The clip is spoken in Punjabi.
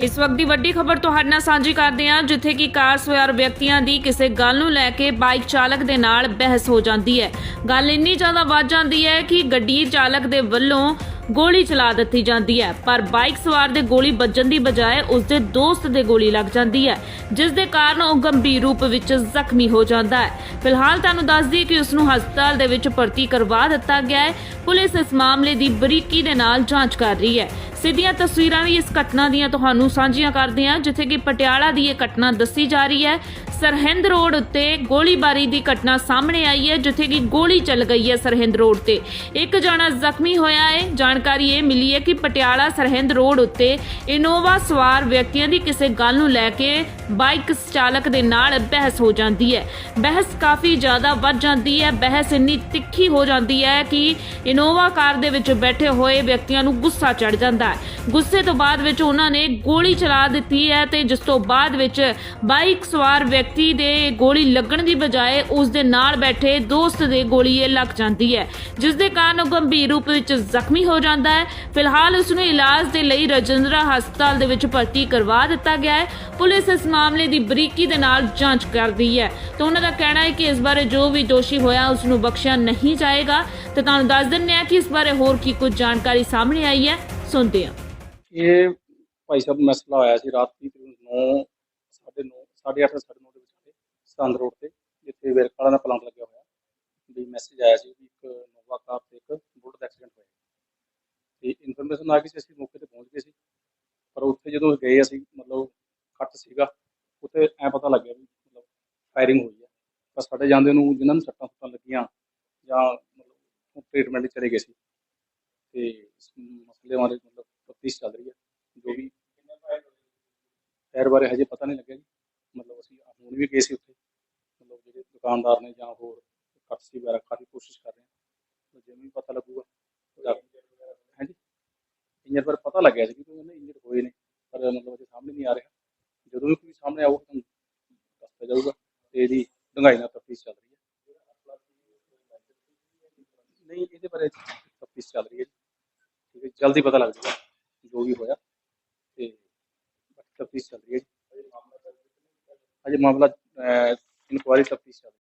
ਇਸ ਵਕਤ ਦੀ ਵੱਡੀ ਖਬਰ ਤੁਹਾਡੇ ਨਾਲ ਸਾਂਝੀ ਕਰਦੇ ਹਾਂ, ਜਿੱਥੇ ਕਿ ਕਾਰ ਸਵਾਰ ਵਿਅਕਤੀਆਂ ਦੀ ਕਿਸੇ ਗੱਲ ਨੂੰ ਲੈ ਕੇ ਬਾਈਕ ਚਾਲਕ ਦੇ ਨਾਲ ਬਹਿਸ ਹੋ ਜਾਂਦੀ ਹੈ। ਗੱਲ ਇੰਨੀ ਜ਼ਿਆਦਾ ਵੱਧ ਜਾਂਦੀ ਹੈ ਕਿ ਗੱਡੀ ਚਾਲਕ ਦੇ ਵੱਲੋਂ ਗੋਲੀ ਚਲਾ ਦਿੱਤੀ ਜਾਂਦੀ ਹੈ। ਪਰ ਬਾਈਕ ਸਵਾਰ ਦੇ ਗੋਲੀ ਵੱਜਣ ਦੀ ਬਜਾਏ ਉਸ ਦੇ ਦੋਸਤ ਦੇ ਗੋਲੀ ਲੱਗ ਜਾਂਦੀ ਹੈ, ਜਿਸ ਦੇ ਕਾਰਨ ਉਹ ਗੰਭੀਰ ਰੂਪ ਵਿੱਚ ਜ਼ਖਮੀ ਹੋ ਜਾਂਦਾ ਹੈ। ਫਿਲਹਾਲ ਤੁਹਾਨੂੰ ਦੱਸ ਦਈਏ ਕਿ ਉਸ ਨੂੰ ਹਸਪਤਾਲ ਦੇ ਵਿੱਚ ਭਰਤੀ ਕਰਵਾ ਦਿੱਤਾ ਗਿਆ ਹੈ। ਪੁਲਿਸ ਇਸ ਮਾਮਲੇ ਦੀ ਬਰੀਕੀ ਦੇ ਨਾਲ ਜਾਂਚ ਕਰ ਰਹੀ ਹੈ। ਸਿੱਧੀਆਂ ਤਸਵੀਰਾਂ ਵੀ ਇਸ ਘਟਨਾ ਦੀਆਂ ਤੁਹਾਨੂੰ ਸਾਂਝੀਆਂ ਕਰਦੇ ਹਾਂ ਜਿੱਥੇ ਕਿ ਪਟਿਆਲਾ ਦੀ ਇਹ ਘਟਨਾ ਦੱਸੀ ਜਾ ਰਹੀ ਹੈ। ਸਰਹਿੰਦ ਰੋਡ ਉੱਤੇ ਗੋਲੀਬਾਰੀ ਦੀ ਘਟਨਾ ਸਾਹਮਣੇ ਆਈ ਹੈ, ਜਿੱਥੇ ਕਿ ਗੋਲੀ ਚੱਲ ਗਈ ਹੈ ਸਰਹਿੰਦ ਰੋਡ ਤੇ। ਇੱਕ ਜਣਾ ਜ਼ਖਮੀ ਹੋਇਆ ਹੈ ਜਾਣਕਾਰੀ ਇਹ ਮਿਲੀ ਹੈ ਕਿ ਪਟਿਆਲਾ ਸਰਹਿੰਦ ਰੋਡ ਉੱਤੇ ਇਨੋਵਾ ਸਵਾਰ ਵਿਅਕਤੀਆਂ ਦੀ ਕਿਸੇ ਗੱਲ ਨੂੰ ਲੈ ਕੇ ਬਾਈਕ ਚਾਲਕ ਦੇ ਨਾਲ ਬਹਿਸ ਹੋ ਜਾਂਦੀ ਹੈ। ਬਹਿਸ ਕਾਫੀ ਜ਼ਿਆਦਾ ਵੱਧ ਜਾਂਦੀ ਹੈ। ਬਹਿਸ ਇੰਨੀ ਤਿੱਖੀ ਹੋ ਜਾਂਦੀ ਹੈ ਕਿ ਇਨੋਵਾ ਕਾਰ ਦੇ ਵਿੱਚ ਬੈਠੇ ਹੋਏ ਵਿਅਕਤੀਆਂ ਨੂੰ ਗੁੱਸਾ ਚੜ ਜਾਂਦਾ ਹੈ। ਗੁੱਸੇ ਤੋਂ ਬਾਅਦ ਵਿੱਚ ਉਹਨਾਂ ਨੇ ਗੋਲੀ ਚਲਾ ਦਿੱਤੀ ਹੈ ਤੇ ਜਿਸ ਤੋਂ ਬਾਅਦ ਵਿੱਚ ਬਾਈਕ ਸਵਾਰ ਵਿਅਕਤੀ ਦੇ ਗੋਲੀ ਲੱਗਣ ਦੀ ਬਜਾਏ ਉਸ ਦੇ ਨਾਲ ਬੈਠੇ ਦੋਸਤ ਦੇ ਗੋਲੀ ਲੱਗ ਜਾਂਦੀ ਹੈ। ਜਿਸ ਦੇ ਕਾਰਨ ਉਹ ਗੰਭੀਰ ਰੂਪ ਵਿੱਚ ਜ਼ਖਮੀ ਹੋ ਜਾਂਦਾ ਹੈ। ਫਿਲਹਾਲ ਉਸ ਨੂੰ ਇਲਾਜ ਦੇ ਲਈ ਰਜਿੰਦਰਾ ਹਸਪਤਾਲ ਦੇ ਵਿੱਚ ਭਰਤੀ ਕਰਵਾ ਦਿੱਤਾ ਗਿਆ ਹੈ। ਪੁਲਿਸ ਇਸ ਮਾਮਲੇ ਦੀ ਬਰੀਕੀ ਦੇ ਨਾਲ ਜਾਂਚ ਕਰ ਰਹੀ ਹੈ। ਤੇ ਉਹਨਾਂ ਦਾ ਕਹਿਣਾ ਹੈ ਕਿ ਇਸ ਬਾਰੇ ਜੋ ਵੀ ਦੋਸ਼ੀ ਹੋਇਆ ਉਸ ਨੂੰ ਬਖਸ਼ਿਆ ਨਹੀਂ ਜਾਏਗਾ। ਤੇ ਤੁਹਾਨੂੰ ਦੱਸ ਦਿੰਦੇ ਹਾਂ ਕਿ ਇਸ ਬਾਰੇ ਹੋਰ ਕੀ ਕੁਝ ਜਾਣਕਾਰੀ ਸਾਹਮਣੇ ਆਈ ਹੈ। ਸੁਣਦੇ ਹਾਂ। ਇਹ ਭਾਈ ਸਾਹਿਬ ਮਸਲਾ ਹੋਇਆ ਸੀ ਰਾਤ ਦੀ ਤਰੀਕ 9 9:30 8:30 9:30 ਦੇ ਵਿੱਚ ਸੰਦ ਰੋਡ ਤੇ, ਜਿੱਥੇ ਵੇਰਕਾਲਾ ਦਾ ਪਲਾਂਟ ਲੱਗਿਆ ਹੋਇਆ। ਵੀ ਮੈਸੇਜ ਆਇਆ ਸੀ ਵੀ ਇੱਕ ਨੋਵਾ ਕਾਰ ਤੇ ਇੱਕ ਬੁਲਟ ਦਾ ਐਕਸੀਡੈਂਟ ਹੋਇਆ। ਤੇ ਇਨਫੋਰਮੇਸ਼ਨ ਆ ਗਈ ਸੀ ਅਸੀਂ ਮੌਕੇ ਤੇ ਪਹੁੰਚ ਗਏ ਸੀ। ਪਰ ਉੱਥੇ ਜਦੋਂ ਗਏ ਅਸੀਂ, ਮਤਲਬ ਕੱਟ ਸੀਗਾ, ਉੱਥੇ ਐ ਪਤਾ ਲੱਗਿਆ ਵੀ ਮਤਲਬ ਫਾਇਰਿੰਗ ਹੋਈ ਹੈ ਪਰ ਸਾਡੇ ਜਾਂਦੇ ਨੂੰ ਜਿਨ੍ਹਾਂ ਨੂੰ ਸੱਟਾਂ ਸੁੱਟਾਂ ਲੱਗੀਆਂ ਜਾਂ ਮਤਲਬ ਟ੍ਰੀਟਮੈਂਟ ਚਲੇ ਗਏ ਸੀ। ਤੇ ਮਸਲੇ ਬਾਰੇ ਮਤਲਬ ਤਫਤੀਸ਼ ਚੱਲ ਰਹੀ ਹੈ ਜੋ ਵੀ ਖੈਰ ਬਾਰੇ ਹਜੇ ਪਤਾ ਨਹੀਂ ਲੱਗਿਆ ਜੀ। ਮਤਲਬ ਅਸੀਂ ਹੁਣ ਵੀ ਗਏ ਸੀ ਉੱਥੇ। ਮਤਲਬ ਜਿਹੜੇ ਦੁਕਾਨਦਾਰ ਨੇ ਜਾਂ ਹੋਰ ਕਟਸੀ ਵਗੈਰਾ ਖਾਣ ਦੀ ਕੋਸ਼ਿਸ਼ ਕਰ ਰਹੇ ਹਾਂ ਤੇ ਜਿਵੇਂ ਵੀ ਪਤਾ ਲੱਗੂਗਾ ਹਾਂਜੀ ਇੰਜਰ ਪਰ ਪਤਾ ਲੱਗਿਆ ਸੀ ਕਿ ਉਹਨਾਂ ਇੰਜਰ ਹੋਏ ਨੇ, ਪਰ ਮਤਲਬ ਅਜੇ ਸਾਹਮਣੇ ਨਹੀਂ ਆ ਰਿਹਾ। ਜਦੋਂ ਵੀ ਕੋਈ ਸਾਹਮਣੇ ਆਊਗਾ, ਤੁਹਾਨੂੰ ਦੱਸਿਆ ਜਾਊਗਾ ਤੇ ਇਹਦੀ ਡੂੰਘਾਈ ਨਾਲ ਤਫਤੀਸ਼ ਚੱਲ ਰਹੀ ਹੈ। ਨਹੀਂ, ਇਹਦੇ ਬਾਰੇ ਤਫਤੀਸ਼ ਚੱਲ ਰਹੀ ਹੈ ਠੀਕ ਹੈ ਜਲਦੀ ਪਤਾ ਲੱਗ ਜਾਊਗਾ ਜੋ ਵੀ ਹੋਇਆ ਤੇ ਤਫਤੀਸ਼ ਚੱਲ ਰਹੀ ਹੈ ਜੀ। ਅਜੇ ਮਾਮਲਾ ਇਨਕੁਆਇਰੀ ਤਫਤੀਸ਼ ਚੱਲ ਰਹੀ ਹੈ।